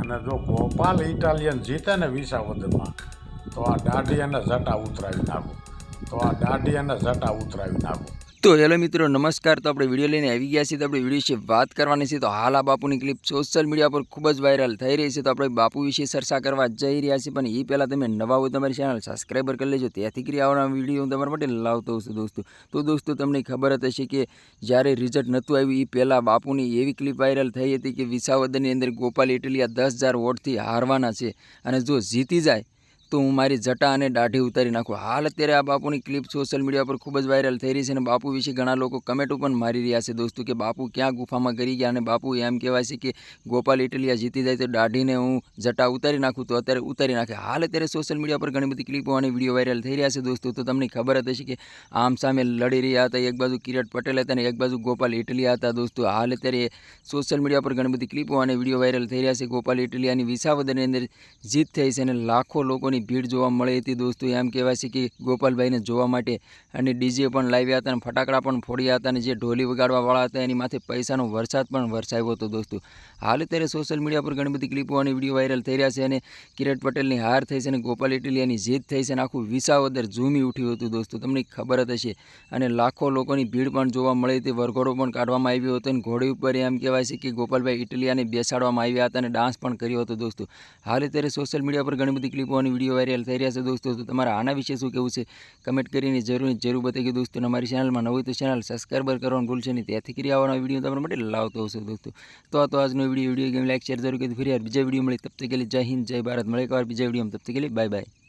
અને જો ગોપાલ ઇટાલિયન જીતે ને વિસાવદરમાં તો આ દાઢી અને જટા ઉતરાવી નાખું. તો આ દાઢી અને જટા ઉતરાવી નાખું. તો હેલો મિત્રો, નમસ્કાર. તો આપણે વીડિયો લઈને આવી ગયા છીએ. તો આપણે વીડિયો વિશે વાત કરવાની છે. તો હાલ આ બાપુની ક્લિપ સોશિયલ મીડિયા પર ખૂબ જ વાયરલ થઈ રહી છે. તો આપણે બાપુ વિશે ચર્ચા કરવા જઈ રહ્યા છીએ. પણ એ પહેલાં તમે નવા હોય તમારી ચેનલ સબસ્ક્રાઈબર કરી લેજો. ત્યાંથી કરી આવવાના વીડિયો હું તમારા માટે લાવતો છું દોસ્તો. તો દોસ્તો, તમને ખબર જ હશે કે જ્યારે રિઝલ્ટ નહોતું આવ્યું, એ પહેલાં બાપુની એવી ક્લિપ વાયરલ થઈ હતી કે વિસાવદરની અંદર ગોપાલ ઇટલિયા દસ હજાર વોટથી હારવાના છે. અને જો જીતી જાય તો હું મારી જટા અને દાઢી ઉતારી નાખું. હાલ અત્યારે આ બાપુની ક્લિપ સોશિયલ મીડિયા પર ખૂબ જ વાયરલ થઈ રહી છે અને બાપુ વિશે ઘણા લોકો કમેન્ટો પણ મારી રહ્યા છે. દોસ્તો, કે બાપુ ક્યાં ગુફામાં કરી ગયા અને બાપુ એમ કહેવાય છે કે ગોપાલ ઇટલિયા જીતી જાય તો દાઢીને હું જટા ઉતારી નાખું તો અત્યારે ઉતારી નાખે. હાલ અત્યારે સોશિયલ મીડિયા પર ઘણી બધી ક્લિપો અને વીડિયો વાયરલ થઈ રહ્યા છે. દોસ્તો, તો તમને ખબર જ હશે કે આમ સામે લડી રહ્યા હતા. એક બાજુ કિરીટ પટેલ હતા અને એક બાજુ ગોપાલ ઇટલિયા હતા. દોસ્તો, હાલ અત્યારે સોશિયલ મીડિયા પર ઘણી બધી ક્લિપો અને વીડિયો વાયરલ થઈ રહ્યા છે. ગોપાલ ઇટલિયાની વિસાવદરની અંદર જીત થઈ છે અને લાખો લોકોની ભીડ જોવા મળી હતી દોસ્તો એમ કહેવાય છે કે ગોપાલભાઈને જોવા માટે અને ડીજે પણ લાવ્યા હતા અને ફટાકડા પણ ફોડ્યા હતા અને જે ઢોલી વગાડવાવાળા હતા એની માથે પૈસાનો વરસાદ પણ વરસાવ્યો હતો દોસ્તો. હાલ અત્યારે સોશિયલ મીડિયા પર ઘણી બધી ક્લિપો અને વીડિયો વાયરલ થઈ રહ્યા છે અને કિરીટ પટેલની હાર થઈ છે અને ગોપાલ ઇટલિયાની જીત થઈ છે અને આખું વિસાવદર ઝૂમી ઉઠ્યું હતું દોસ્તો. તમને ખબર જ હશે. અને લાખો લોકોની ભીડ પણ જોવા મળી હતી વરઘોડો પણ કાઢવામાં આવ્યો હતો અને ઘોડી ઉપર એમ કહેવાય છે કે ગોપાલભાઈ ઇટલિયાને બેસાડવામાં આવ્યા હતા અને ડાન્સ પણ કર્યો હતો દોસ્તો. હાલ અત્યારે સોશિયલ મીડિયા પર ઘણી બધી ક્લિપો અને વાયરલ થઈ રહ્યા છે દોસ્તો. તો તમારા આના વિશે શું કહેવું છે? કમેન્ટ કરીને જરૂર જરૂર બતાવી દોસ્તો. અમારી ચેનલમાં નવું તો ચેનલ સબસ્ક્રાઈબર કરવાનું ભૂલશે નહીં. ત્યાંથી કરી આવવાનો વીડિયો તમારા માટે લાવતો હશે દોસ્તો. તો આ તો આજનો video video game like, share જરૂર કે ફરી યાર બીજા વીડિયો મળી તબ તક કે જય હિન્દ, જય ભારત. મળે એકવાર બીજા વીડિયો તબ કે બાય બાય.